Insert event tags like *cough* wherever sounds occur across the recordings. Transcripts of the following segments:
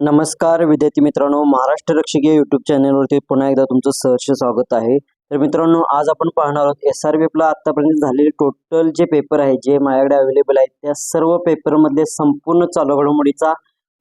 नमस्कार विद्यार्थी मित्रांनो. महाराष्ट्र रक्षकीय युट्यूब चॅनलवरती पुन्हा एकदा तुमचं सहर्ष स्वागत आहे. तर मित्रांनो आज आपण पाहणार आहोत एस आर एफला आतापर्यंत झालेले टोटल जे पेपर आहे जे माझ्याकडे अवेलेबल आहेत त्या सर्व पेपरमधले संपूर्ण चालू घडामोडीचा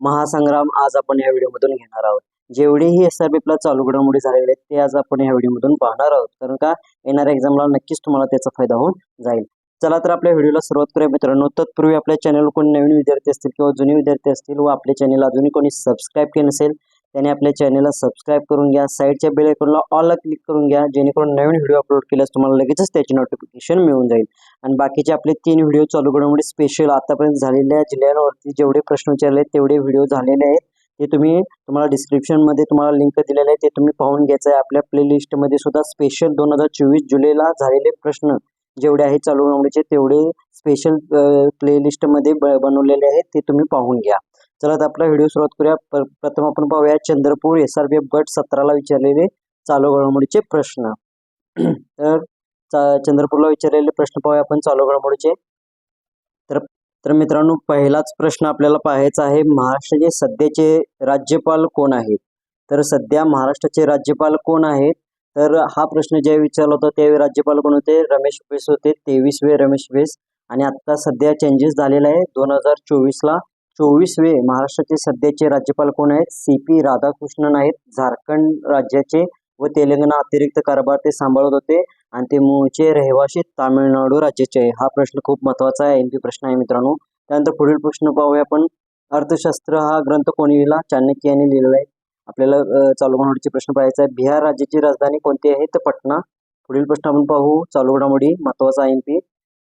महासंग्राम आज आपण या व्हिडिओमधून घेणार आहोत. जेवढेही एस आर बी एफला चालू घडामोडी झालेले आहेत ते आज आपण या व्हिडिओमधून पाहणार आहोत. कारण का येणाऱ्या एक्झामला नक्कीच तुम्हाला त्याचा फायदा होऊन जाईल. चला तर आपल्या व्हिडिओला सुरुवात करूया. मित्रांनो तत्पूर्वी आपल्या चॅनल कोणी नवीन विद्यार्थी असतील किंवा जुने विद्यार्थी असतील व आपल्या चॅनल अजूनही कोणी सबस्क्राईब केलं नसेल त्याने आपल्या चॅनलला सबस्क्राईब करून घ्या. साईडच्या बेल आयकॉनला ऑलला क्लिक करून घ्या. जेणेकरून नवीन व्हिडिओ अपलोड केल्यास तुम्हाला लगेचच त्याची नोटिफिकेशन मिळून जाईल. आणि बाकीचे आपले तीन व्हिडिओ चालू करण्यामुळे स्पेशल आतापर्यंत झालेल्या जिल्ह्यांवरती जेवढे प्रश्न विचारले आहेत तेवढे व्हिडिओ झालेले आहेत. ते तुम्ही तुम्हाला डिस्क्रिप्शनमध्ये तुम्हाला लिंक दिलेलं आहे ते तुम्ही पाहून घ्यायचं आहे. आपल्या प्लेलिस्टमध्ये सुद्धा स्पेशल दोन हजार चोवीस जुलैला झालेले प्रश्न. जेवढे आहेत चालू घडामोडीचे तेवढे स्पेशल प्लेलिस्टमध्ये ब बनवलेले आहेत ते तुम्ही पाहून घ्या. चला तर आपला व्हिडिओ सुरुवात करूया. प्र प्रथम आपण पाहूया Chandrapur S R B F गट सतराला विचारलेले चालू घडामोडीचे प्रश्न. *clears throat* तर चा- चंद्रपूरला विचारलेले प्रश्न पाहूया आपण चालू घडामोडीचे. तर तर मित्रांनो पहिलाच प्रश्न आपल्याला पाहायचा आहे महाराष्ट्राचे सध्याचे राज्यपाल कोण आहेत? तर सध्या महाराष्ट्राचे राज्यपाल कोण आहेत? तर हा प्रश्न ज्यावेळी विचारला होता त्यावेळी राज्यपाल कोण होते? रमेश बेस होते. तेवीसवे रमेश बेस आणि आत्ता सध्या चेंजेस झालेला आहे दोन हजार चोवीसला चोवीसवे महाराष्ट्राचे सध्याचे राज्यपाल कोण आहेत? सी पी राधाकृष्णन आहेत. झारखंड राज्याचे व तेलंगणा अतिरिक्त कारभार ते सांभाळत होते. आणि ते मूळचे रहिवासी तामिळनाडू राज्याचे आहे हा प्रश्न खूप महत्त्वाचा आहे. एम पी प्रश्न आहे मित्रांनो. त्यानंतर पुढील प्रश्न पाहूया आपण. अर्थशास्त्र हा ग्रंथ कोणी लिहिला? चाणक्य यांनी लिहिलेला आहे. आपल्याला चालू घडामोडीचे प्रश्न पाहायचा आहे बिहार राज्याची राजधानी कोणती आहे? तर पटना. पुढील प्रश्न आपण पाहू. चालू घडामोडी महत्त्वाचा आय एम पी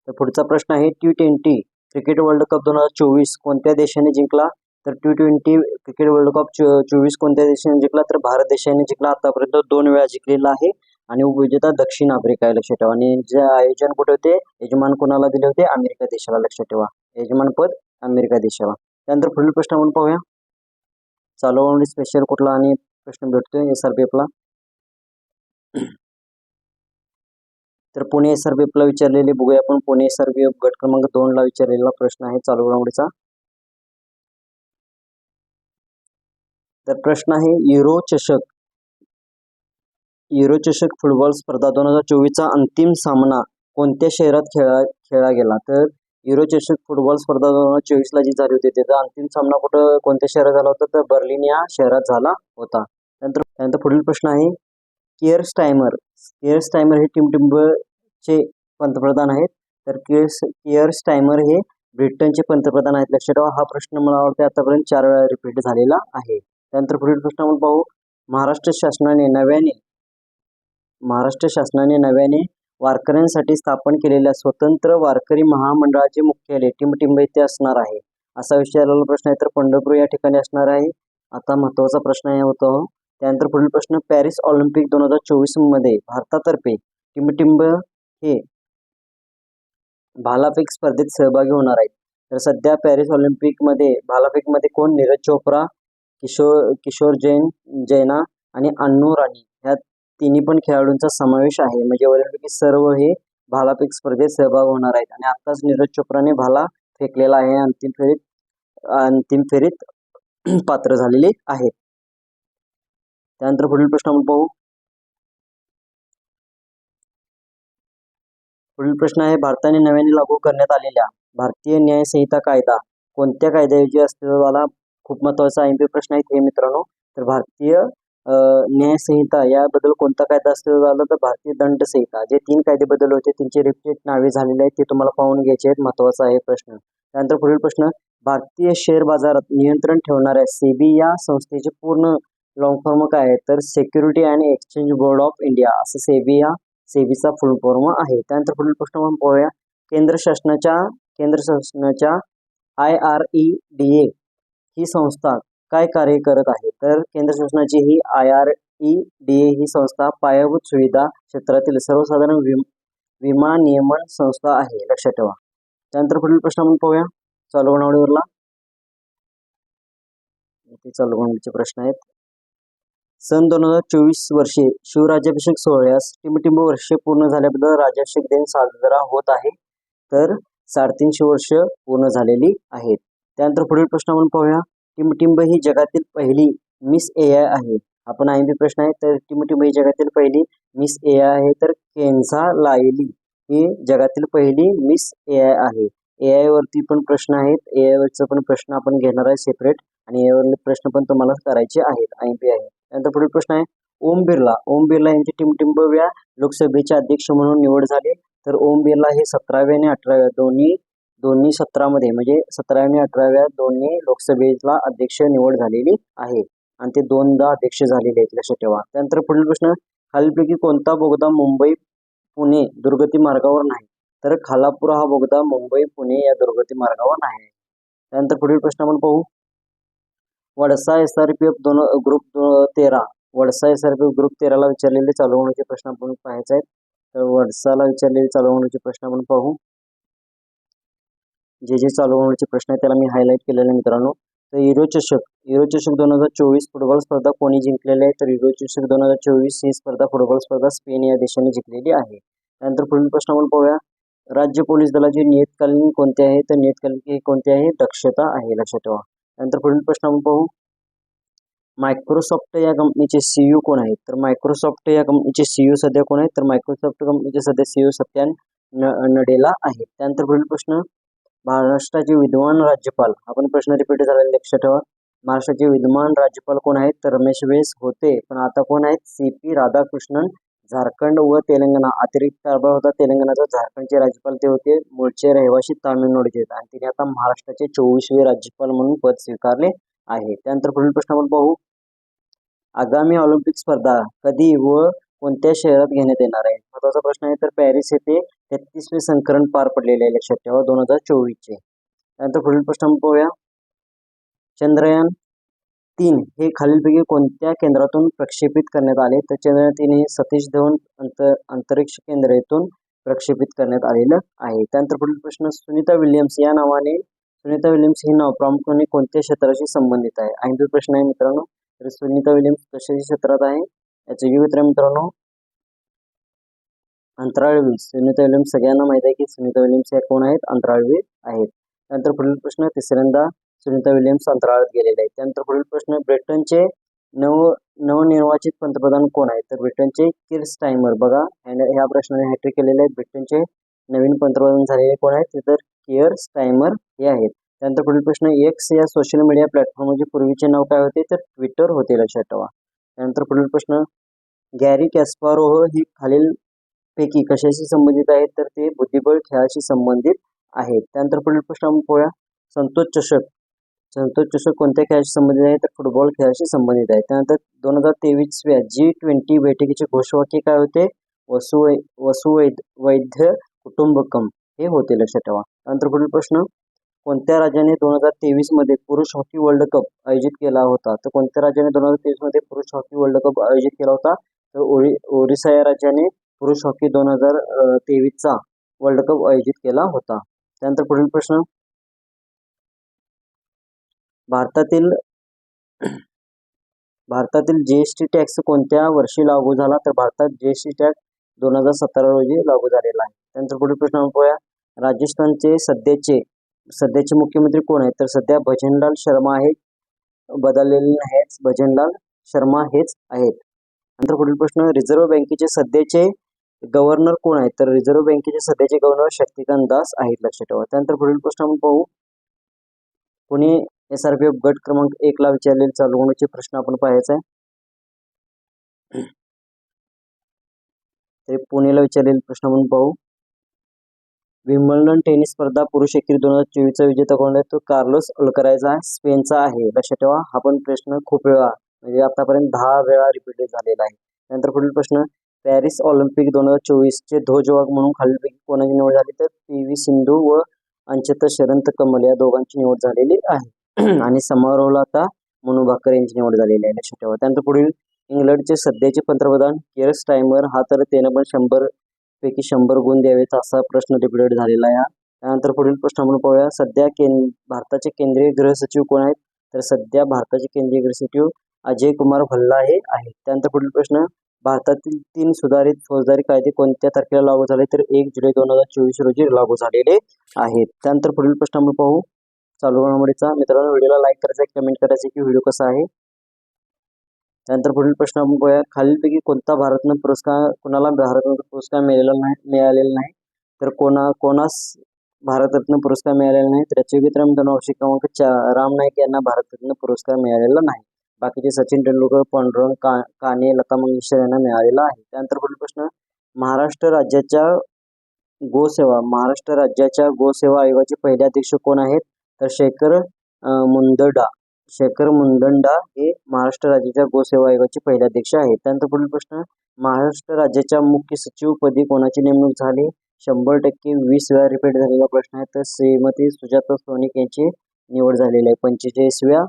तर पुढचा प्रश्न आहे T twenty cricket world cup दोन हजार चोवीस कोणत्या देशाने जिंकला? तर T twenty cricket world cup चोवीस कोणत्या देशाने जिंकला? तर भारत देशाने जिंकला. आतापर्यंत दोन वेळा जिंकलेला आहे. आणि उपविजेता दक्षिण आफ्रिका आहे लक्षात ठेवा. आणि जे आयोजन कुठे होते? यजमान कोणाला दिले होते? अमेरिका देशाला लक्षात ठेवा. यजमानपद अमेरिका देशाला. त्यानंतर पुढील प्रश्न आपण पाहूया. चालू घडामोडी स्पेशल कुठला आणि प्रश्न भेटतोय एस आर पी एफला तर पुणे एस आर पी एफला विचारलेले बघूया आपण Pune S R P F गट क्रमांक दोनला विचारलेला प्रश्न आहे चालू घडामोडीचा. तर प्रश्न आहे युरो चषक. युरो चषक फुटबॉल स्पर्धा दोन हजार चोवीसचा अंतिम सामना कोणत्या शहरात खेळा खेळला गेला? तर युरो चषक फुटबॉल स्पर्धा दोन हजार चोवीसला जी झाली होती त्याचा अंतिम सामना कुठं कोणत्या शहरात झाला होता? तर बर्लिन या शहरात झाला होता. त्यानंतर त्यानंतर पुढील प्रश्न आहे केअर्स स्टायमर. केअर्स स्टायमर हे टिमटिंबचे पंतप्रधान आहेत. तर केअर्स केअर्स स्टायमर हे ब्रिटनचे पंतप्रधान आहेत. लक्षात ठेवा हा प्रश्न मला वाटते आतापर्यंत चार वेळा रिपीट झालेला आहे. त्यानंतर पुढील प्रश्न आपण पाहू महाराष्ट्र शासनाने नव्याने महाराष्ट्र शासनाने नव्याने वारकऱ्यांसाठी स्थापन केलेल्या स्वतंत्र वारकरी महामंडळाचे मुख्यालय टिंबटिंब येथे असणार आहे. असा विचारलेला प्रश्न आहे तर पंढरपूर या ठिकाणी असणार आहे. आता महत्त्वाचा प्रश्न आहे होतो. त्यानंतर पुढील प्रश्न पॅरिस ऑलिम्पिक दोन हजार चोवीसमध्ये भारतातर्फे टिंबटिंब हे भालाफेक स्पर्धेत सहभागी होणार आहेत तर सध्या पॅरिस ऑलिम्पिकमध्ये भालाफेकमध्ये कोण? नीरज चोप्रा किशोर किशोर जैन जैना आणि अन्नू राणी. ह्या तिन्ही पण खेळाडूंचा समावेश आहे. म्हणजे वरीलपैकी सर्व हे भालाफेक स्पर्धेत सहभाग होणार आहेत. आणि आत्ताच नीरज चोप्राने भाला फेकलेला आहे. अंतिम फेरीत अंतिम फेरीत *clears throat* पात्र झालेले आहेत. त्यानंतर पुढील प्रश्न आपण पाहू. पुढील प्रश्न आहे भारताने नव्याने लागू करण्यात आलेल्या भारतीय न्याय संहिता कायदा कोणत्या कायद्याची अस्तित्वाला खूप महत्त्वाचा एम प्रश्न आहे हे मित्रांनो. तर भारतीय न्यायसंहिता याबद्दल कोणता कायदा अस्तित्वात आला तर भारतीय दंड संहिता जे तीन कायदे बदल होते त्यांचे रिपीट नावे झालेले आहेत ते तुम्हाला पाहून घ्यायचे आहेत महत्त्वाचा आहे प्रश्न. त्यानंतर पुढील प्रश्न भारतीय शेअर बाजारात नियंत्रण ठेवणाऱ्या सेबी या संस्थेचे पूर्ण लॉंग फॉर्म काय आहे तर security and exchange board of India असं सेबी या सेबीचा फुल फॉर्म आहे. त्यानंतर पुढील प्रश्न आपण पाहूया. केंद्र शासनाच्या केंद्र शासनाच्या I R E D A ही संस्था काय कार्य करत आहे? तर केंद्र शासनाची ही I R E D A ही संस्था पायाभूत सुविधा क्षेत्रातील सर्वसाधारण विम विमा नियमन संस्था आहे. लक्षात ठेवा. त्यानंतर पुढील प्रश्न आपण पाहूया. चालू घडामोडीवरला इथे चालू घडामोडीचे प्रश्न आहेत. सन दोन हजार चोवीस वर्षी शिवराज्याभिषेक सोहळ्यास टिंबटिंब वर्षे पूर्ण झाल्याबद्दल राज्याभिषेक दिन साजरा होत आहे. तर साडेतीनशे वर्ष पूर्ण झालेली आहेत. त्यानंतर पुढील प्रश्न आपण पाहूया. टिमटिंब ही जगातील पहिली मिस ए आय आहे. आपण आय प्रश्न आहे तर टिमटिंब ही जगातील पहिली मिस ए आय आहे. तर केन्झा लायली ही जगातील पहिली मिस ए आय आहे. ए आय वरती पण प्रश्न आहेत. ए आय वरचा पण प्रश्न आपण घेणार आहे सेपरेट आणि ए आयवरले प्रश्न पण तुम्हाला करायचे आहेत. आय पी आहे त्यानंतर पुढील प्रश्न आहे ओम बिर्ला. ओम बिर्ला यांची टिमटिंबव्या लोकसभेचे अध्यक्ष म्हणून निवड झाली. तर ओम बिर्ला हे सतराव्या आणि अठराव्या दोन्ही दोन्ही सत्रामध्ये म्हणजे सतराव्या आणि अठराव्या दोन्ही लोकसभेला अध्यक्ष निवड झालेली आहे. आणि ते दोनदा अध्यक्ष झालेले आहेत लक्षात ठेवा. त्यानंतर पुढील प्रश्न खालीलपैकी कोणता बोगदा मुंबई पुणे दुर्गती मार्गावर नाही? तर खालापूर हा बोगदा मुंबई पुणे या दुर्गती मार्गावर नाही. त्यानंतर पुढील प्रश्न आपण पाहू. Wadsa S R P F दोन ग्रुप तेरा. Wadsa S R P F group तेराला विचारलेले चालू होण्याचे प्रश्न आपण पाहायचे आहेत. तर वडसाला विचारलेले चालू होण्याचे प्रश्न आपण पाहू. जे जे चालू होण्याचे प्रश्न आहे त्याला मी हायलाईट केलेले मित्रांनो. तर युरो चषक युरो चषक दोन हजार चोवीस फुटबॉल स्पर्धा कोणी जिंकलेली आहे? तर युरो चषक दोन हजार चोवीस ही स्पर्धा फुटबॉल स्पर्धा स्पेन या देशाने जिंकलेली आहे. त्यानंतर पुढील प्रश्न आपण पाहूया. राज्य पोलीस दलाची नियतकालीन कोणते आहे? तर नियतकालीन कोणते आहे? दक्षता आहे लक्षात ठेवा. त्यानंतर पुढील प्रश्न आपण पाहू. मायक्रोसॉफ्ट या कंपनीचे सीईओ कोण आहेत? तर मायक्रोसॉफ्ट या कंपनीचे सीईओ सध्या कोण आहेत? तर मायक्रोसॉफ्ट कंपनीचे सध्या सीईओ सत्यान न नडेला आहेत. त्यानंतर पुढील प्रश्न. महाराष्ट्राचे विद्वान राज्यपाल. आपण प्रश्न रिपीट झालेला लक्षात ठेवा. महाराष्ट्राचे विद्वान राज्यपाल कोण आहेत? तर रमेश वेस होते. पण आता कोण आहेत? सी पी राधाकृष्णन झारखंड व तेलंगणा. अतिरिक्त कारभार होता तेलंगणाचा. झारखंडचे राज्यपाल ते होते. मूळचे रहिवासी तामिळनाडूचे आहेत. आणि तिने आता महाराष्ट्राचे चोवीसवे राज्यपाल म्हणून पद स्वीकारले आहे. त्यानंतर पुढील प्रश्न आपण पाहू. आगामी ऑलिम्पिक स्पर्धा कधी व कोणत्या शहरात घेण्यात येणार आहे? महत्त्वाचा प्रश्न आहे तर पॅरिस येथे तेहतीसवे संकलन पार पडलेले आहे लक्षात ठेवा दोन हजार चोवीसचे. त्यानंतर पुढील प्रश्न पाहूया. चंद्रयान तीन हे खालीलपैकी कोणत्या केंद्रातून प्रक्षेपित करण्यात आले? तर चंद्रयान तीन हे सतीश धवन अंतर अंतरिक्ष केंद्र येथून प्रक्षेपित करण्यात आलेलं आहे. त्यानंतर पुढील प्रश्न सुनीता विल्यम्स या नावाने सुनीता विल्यम्स हे नाव प्रामुख्याने कोणत्या क्षेत्राशी संबंधित आहे? ऐंशी प्रश्न आहे मित्रांनो. तर सुनीता विल्यम्स कशाच्या क्षेत्रात आहे? याचे विविध मित्रांनो अंतराळवीर सुनीता विल्यम्स सगळ्यांना माहीत आहे की सुनीता विल्यम्स या कोण आहेत? अंतराळवीर आहेत. त्यानंतर पुढील प्रश्न तिसऱ्यांदा सुनीता विल्यम्स अंतराळात गेलेले आहेत. त्यानंतर पुढील प्रश्न ब्रिटनचे नव नवनिर्वाचित पंतप्रधान कोण आहेत? तर ब्रिटनचे किर्स टायमर बघा ह्या प्रश्नाने हॅट्रिक केलेले आहेत. ब्रिटनचे नवीन पंतप्रधान झालेले कोण आहेत? तर कियर स्टायमर हे आहेत. त्यानंतर पुढील प्रश्न एक्स या सोशल मीडिया प्लॅटफॉर्मचे पूर्वीचे नाव काय होते? तर ट्विटर होते लक्षात ठेवा. त्यानंतर पुढील प्रश्न गॅरी कॅस्पारोह ही खालील पैकी कशाशी संबंधित आहेत तर ते बुद्धिबळ खेळाशी संबंधित आहेत. त्यानंतर पुढील प्रश्न आपण संतोष चषक संतोष चषक कोणत्या खेळाशी संबंधित आहे तर फुटबॉल खेळाशी संबंधित आहे. त्यानंतर दोन हजार तेवीसव्या जी ट्वेंटी बैठकीचे घोषवाक्य काय होते? वसु वसुवैध वैद्य कुटुंबकम. हे होते लक्षात ठेवा. त्यानंतर पुढील प्रश्न. कोणत्या राज्याने दोन हजार तेवीसमध्ये पुरुष हॉकी वर्ल्ड कप आयोजित केला होता? तर कोणत्या राज्याने दोन हजार तेवीसमध्ये पुरुष हॉकी वर्ल्ड कप आयोजित केला होता? तर ओरि ओरिसा या राज्याने पुरुष हॉकी दोन हजार तेवीसचा वर्ल्ड कप आयोजित केला होता. त्यानंतर पुढील प्रश्न. भारतातील भारतातील जी एस टी टॅक्स कोणत्या वर्षी लागू झाला? तर भारतात जीएसटी एस टी टॅक्स दोन हजार सतरा रोजी लागू झालेला आहे. त्यानंतर पुढील प्रश्न पाहूया. राजस्थानचे सध्याचे सध्याचे मुख्यमंत्री कोण आहेत? तर सध्या भजनलाल शर्मा आहेत बदललेले नाहीत. भजनलाल शर्मा हेच आहेत. नंतर पुढील प्रश्न. रिझर्व्ह बँकेचे सध्याचे गव्हर्नर कोण आहेत तर रिझर्व्ह बँकेचे सध्याचे गव्हर्नर शक्तिकांत दास आहेत लक्षात ठेवा. त्यानंतर पुढील प्रश्न आपण पाहू. Pune S R P F गट क्रमांक एक ला विचारलेले चालू होण्याचे प्रश्न आपण पाहायचा आहे. ते पुणेला विचारलेले प्रश्न आपण पाहू. विम्बल्डन टेनिस स्पर्धा पुरुष एकेरी दोन हजार चोवीसचा विजेता कोण आहे? तो कार्लोस अल्करायचा स्पेनचा आहे. लक्षात ठेवा. हा पण प्रश्न खूप वेळा म्हणजे आतापर्यंत दहा वेळा रिपीटेड झालेला आहे. त्यानंतर पुढील प्रश्न पॅरिस ऑलिम्पिक दोन हजार चोवीसचे ध्वजवाग म्हणून खालीलपैकी कोणाची निवड झाली तर पी व्ही सिंधू व अंचत शरंत कमल या दोघांची निवड झालेली आहे. *clears throat* आणि समारोहाला आता मनू भाकर यांची निवड झालेली आहे. लक्षात ठेवा. त्यानंतर पुढील इंग्लंडचे सध्याचे पंतप्रधान केअर स्टायमर हा तर त्यानं पण शंभर पैकी शंभर गुण द्यावेत असा प्रश्न रिपीटेड झालेला आहे. त्यानंतर पुढील प्रश्न आपण पाहूया. सध्या केंद्र भारताचे केंद्रीय गृह सचिव कोण आहेत? तर सध्या भारताचे केंद्रीय गृह सचिव अजय कुमार भल्ला हे आहेत. त्यानंतर पुढील प्रश्न भारतातील तीन सुधारित फौजदारी कायदे कोणत्या तारखेला लागू झाले? तर एक जुलै दोन हजार चोवीस रोजी लागू झालेले आहेत. त्यानंतर पुढील प्रश्न आपण पाहू. चालू घडामोडीचा. मित्रांनो व्हिडिओला लाईक करायचा कमेंट करायचं की व्हिडिओ कसा आहे. त्यानंतर पुढील प्रश्न आपण पाहूया. खालीलपैकी कोणता भारतनं पुरस्कार कोणाला भारतरत्न पुरस्कार मिळालेला नाही मिळालेला नाही? तर कोणा कोणास भारतरत्न पुरस्कार मिळालेला नाही? तर याचे राम मित्रांनो ऑप्शन क्रमांक चार राम नाईक यांना भारतरत्न पुरस्कार मिळालेला नाही. बाकीचे सचिन तेंडुलकर पांडुरंग का काने लता मंगेशकर यांना मिळालेला आहे. त्यानंतर पुढील प्रश्न महाराष्ट्र राज्याच्या गोसेवा महाराष्ट्र राज्याच्या गोसेवा आयोगाचे पहिले अध्यक्ष कोण आहेत? तर शेखर मुंदडा. शेखर मुंदंडा हे महाराष्ट्र राज्याच्या गोसेवा आयोगाचे पहिले अध्यक्ष आहेत. त्यानंतर पुढील प्रश्न महाराष्ट्र राज्याच्या मुख्य सचिव पदी कोणाची नेमणूक झाली? शंभर टक्के वीस वेळा रिपीट झालेला प्रश्न आहे. तर श्रीमती सुजाता सोनिक यांची निवड झालेली आहे. पंचेचाळीसव्या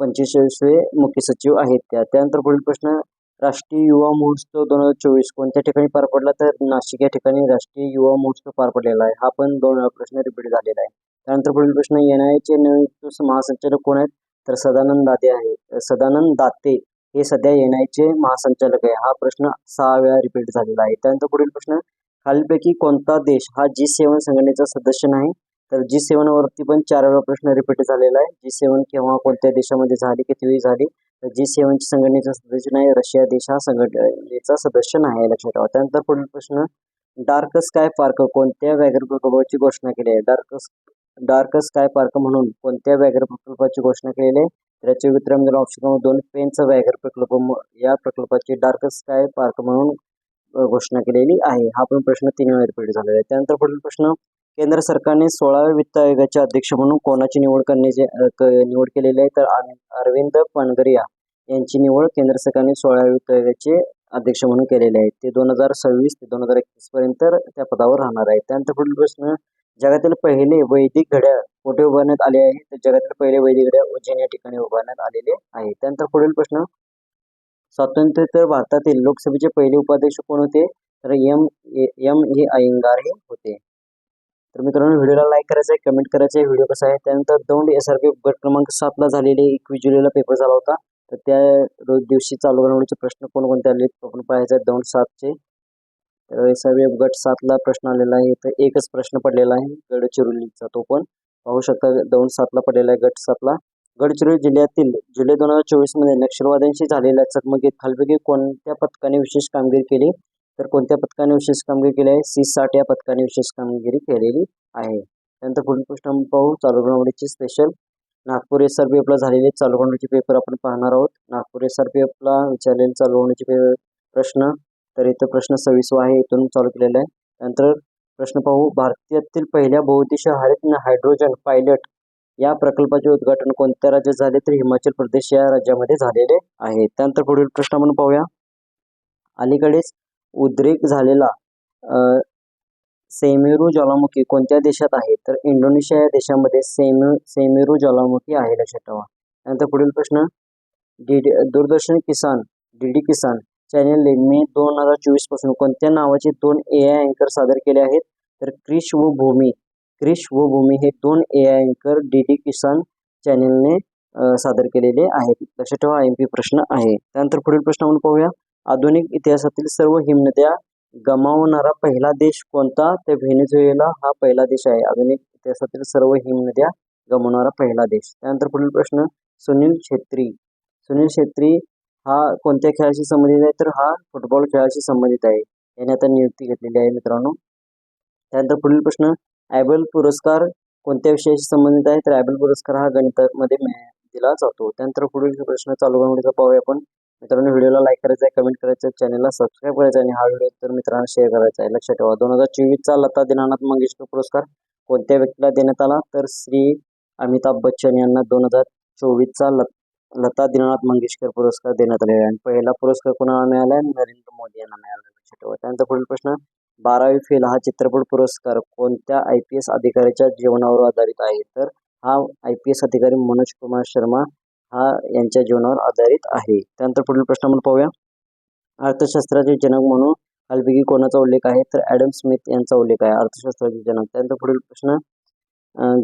पंचेचाळीसवे मुख्य सचिव आहेत त्या. त्यानंतर पुढील प्रश्न राष्ट्रीय युवा महोत्सव दोन हजार चोवीस कोणत्या ठिकाणी पार पडला? तर नाशिक या ठिकाणी राष्ट्रीय युवा महोत्सव पार पडलेला आहे. हा पण दोन वेळा प्रश्न रिपीट झालेला आहे. त्यानंतर पुढील प्रश्न एनआयचे नियुक्त महासंचालक कोण आहेत? तर सदानंद दाते आहे. सदानंद दाते हे सध्या एनआयचे महासंचालक आहे. हा प्रश्न सहा वेळा रिपीट झालेला आहे. त्यानंतर पुढील प्रश्न खालीलपैकी कोणता देश हा जी सेवन संघटनेचा सदस्य नाही? तर जी सेवन वरती पण चार वेळा प्रश्न रिपीट झालेला आहे. जी सेवन केव्हा कोणत्या देशामध्ये झाली किती वेळी झाली? तर जी सेवनची संघटनेचा सदस्य नाही रशिया देश हा संघटनेचा सदस्य नाही आहे लक्षात ठेवा. त्यानंतर पुढील प्रश्न डार्क स्काय पार्क कोणत्या व्याघ्र प्रकल्पाची घोषणा केली आहे? डार्क डार्क स्काय पार्क म्हणून कोणत्या व्याघ्र प्रकल्पाची घोषणा केलेली आहे? त्याचे वितरण उत्तर ऑप्शन क्रमांक दोन पेनचा व्याघ्र प्रकल्प या प्रकल्पाची डार्क स्काय पार्क म्हणून घोषणा केलेली आहे. हा पण प्रश्न तीन वेळा रिपीट झालेला आहे. त्यानंतर पुढील प्रश्न केंद्र सरकारने सोळाव्या वित्त आयोगाचे अध्यक्ष म्हणून कोणाची निवड करण्याचे क- निवड केलेली आहे तर अरविंद पणगरिया यांची निवड केंद्र सरकारने सोळाव्या वित्त आयोगाचे अध्यक्ष म्हणून केलेले आहे. ते दोन हजार सव्वीस ते दोन हजार एकवीस पर्यंत त्या पदावर राहणार आहे त्यानंतर पुढील प्रश्न जगातील पहिले वैदिक घड्याळ कुठे उभारण्यात आले आहे? तर जगातील पहिले वैदिक घड्याळ उज्जैन या ठिकाणी उभारण्यात आलेले आहे. त्यानंतर पुढील प्रश्न स्वातंत्र्योत्तर भारतातील लोकसभेचे पहिले उपाध्यक्ष कोण होते? तर एम एम ए अयंगार हे होते. तर मित्रांनो व्हिडिओला लाईक करायचं आहे कमेंट करायचं आहे व्हिडिओ कसा आहे? त्यानंतर दौंड एस आर पी गट क्रमांक सातला झालेले एकवीस जुलैला पेपर झाला होता. तर त्या रोज दिवशी चालू घडामोडीचे प्रश्न कोणकोणते आले आपण पाहायचे आहेत दौंड सातचे. तर एस आर पी गट सातला प्रश्न आलेला आहे. तर एकच प्रश्न पडलेला आहे गडचिरोलीचा. तो पण पाहू शकता दौंड सातला पडलेला आहे गट सातला गडचिरोली जिल्ह्यातील जुलै दोन हजार चोवीसमध्ये नक्षलवाद्यांशी झालेल्या चकमकीत खालपैकी कोणत्या पथकाने विशेष कामगिरी केली? तर कोणत्या पथकाने विशेष कामगिरी केली आहे? सी साठ या पथकाने विशेष कामगिरी केलेली आहे. त्यानंतर पुढील प्रश्न आपण पाहू. चालू घडामोडीचे special Nagpur S R P एफला झालेले चालू घडामोडीचे पेपर आपण पाहणार आहोत. नागपूर एस आर पी एफला विचारलेले चालू घडामोडीचे पे- प्रश्न तर इथं प्रश्न सव्वीसवा आहे इथून चालू केलेला आहे. त्यानंतर प्रश्न पाहू. भारतातील पहिल्या बहुतेश हरित हायड्रोजन पायलट या प्रकल्पाचे उद्घाटन कोणत्या राज्यात झाले तर हिमाचल प्रदेश या राज्यामध्ये झालेले आहे. त्यानंतर पुढील प्रश्न आपण पाहूया. अलीकडेच उद्रेक झालेला सेमेरू ज्वालामुखी कोणत्या देशात आहे? तर इंडोनेशिया या देशामध्ये सेमे सेमेरू ज्वालामुखी आहे लक्षात ठेवा. त्यानंतर पुढील प्रश्न D Doordarshan Kisan D D Kisan चॅनेलने मे दोन हजार चोवीसपासून कोणत्या नावाचे दोन ए आय अँकर सादर केले आहेत? तर क्रिश व भूमी क्रिश व भूमी हे दोन ए आय अँकर डी डी किसान चॅनेलने सादर केलेले आहेत. लक्षात ठेवा एम पी प्रश्न आहे. त्यानंतर पुढील प्रश्न आपण पाहूया. आधुनिक इतिहासातील सर्व हिमनद्या गमावणारा पहिला देश कोणता? तर व्हेनेझुएला हा पहिला देश आहे. आधुनिक इतिहासातील सर्व हिमनद्या गमावणारा पहिला देश. त्यानंतर पुढील प्रश्न सुनील छेत्री. सुनील छेत्री हा कोणत्या खेळाशी संबंधित आहे? तर हा फुटबॉल खेळाशी संबंधित आहे. याने आता नियुक्ती घेतलेली आहे मित्रांनो. त्यानंतर पुढील प्रश्न ॲबल पुरस्कार कोणत्या विषयाशी संबंधित आहे? तर ॲबल पुरस्कार हा गणितामध्ये दिला जातो. त्यानंतर पुढील प्रश्न चालू घडामोडीचा पाहूया आपण. मित्रांनो व्हिडिओला लाईक करायचा आहे कमेंट करायचं आहे चॅनलला सबस्क्राईब करायचं आहे आणि हा व्हिडिओ तर मित्रांना शेअर करायचा आहे. लक्षात ठेवा दोन हजार चोवीसचा लता दिनानाथ मंगेशकर पुरस्कार कोणत्या व्यक्तीला देण्यात आला? तर श्री अमिताभ बच्चन यांना दोन हजार चोवीसचा लत लता दिनानाथ मंगेशकर पुरस्कार देण्यात आलेला आहे. आणि पहिला पुरस्कार कोणाला मिळाला आहे? नरेंद्र मोदी यांना मिळाला लक्षात ठेवा. त्यानंतर पुढील प्रश्न बारावी फेल हा चित्रपट पुरस्कार कोणत्या आय पी एस अधिकाऱ्याच्या जीवनावर आधारित आहे? तर हा आय पी एस अधिकारी मनोज कुमार शर्मा हा यांच्या जीवनावर आधारित आहे. त्यानंतर पुढील प्रश्न आपण पाहूया. अर्थशास्त्राचे जनक म्हणून खालपैकी कोणाचा उल्लेख आहे? तर ॲडम स्मिथ यांचा उल्लेख आहे अर्थशास्त्राचे जनक. त्यानंतर पुढील प्रश्न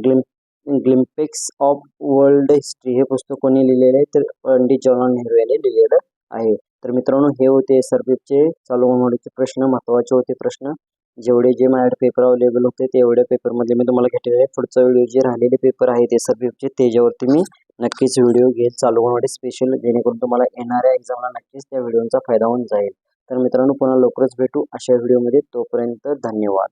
ग्लिम ग्लिम्पेक्स ऑफ वर्ल्ड हिस्ट्री हे पुस्तक कोणी लिहिलेलं आहे? तर पंडित जवाहरलाल नेहरू यांनी लिहिलेलं आहे. तर मित्रांनो हे होते सर्वेचे चालू घडामोडीचे प्रश्न महत्त्वाचे होते प्रश्न. जेवढे जे माझ्याकडे पेपर अवेलेबल होते तेवढ्या पेपरमध्ये मी तुम्हाला घेतलेले आहे पुढचा व्हिडिओ जे राहिलेले पेपर आहे ते आर पेपरचे त्याच्यावरती मी नक्कीच व्हिडिओ घेत चालू होणार स्पेशल जेणेकरून तुम्हाला येणाऱ्या एक्झामला नक्कीच त्या व्हिडिओचा फायदा होऊन जाईल. तर मित्रांनो पुन्हा लवकरच भेटू अशा व्हिडिओमध्ये तोपर्यंत धन्यवाद.